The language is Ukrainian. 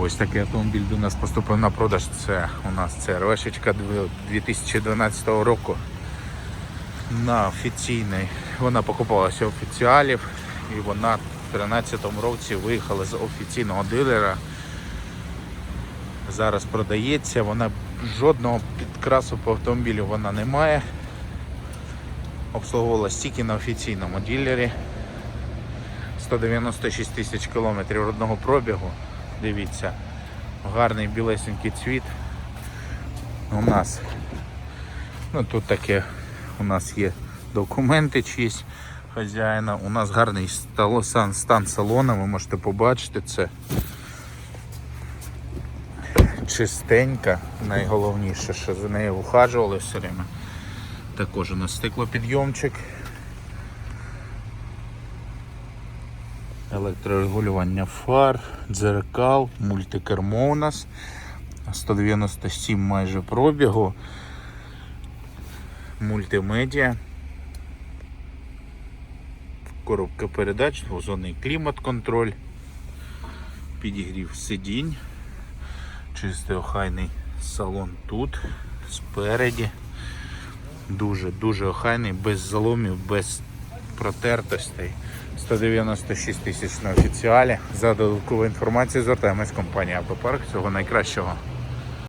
Ось такий автомобіль до нас поступив на продаж. Це у нас CRV 2012 року. На офіційний. Вона покупалася офіціалів і вона в 2013 році виїхала з офіційного дилера. Зараз продається, вона жодного підкрасу по автомобілю вона не має. Обслуговувалась тільки на офіційному дилері. 196 тисяч кілометрів родного пробігу. Дивіться, гарний білесенький цвіт. У нас ну тут таке у нас є документи чиїсь хазяїна. У нас гарний сан- стан салону, ви можете побачити це. Чистенька, найголовніше, що за нею ухажували все время. Також у нас стеклопідйомчик. Електрорегулювання фар, дзеркал, мультикермо у нас. 197 майже пробігу. Мультимедіа. Коробка передач, двозонний клімат-контроль, підігрів сидінь, чистий охайний салон тут, спереді. Дуже-дуже охайний, без заломів, без протертостей. 196 тисяч на офіціалі. За додаткову інформацію звертаємось компанія Автопарк. Всього найкращого.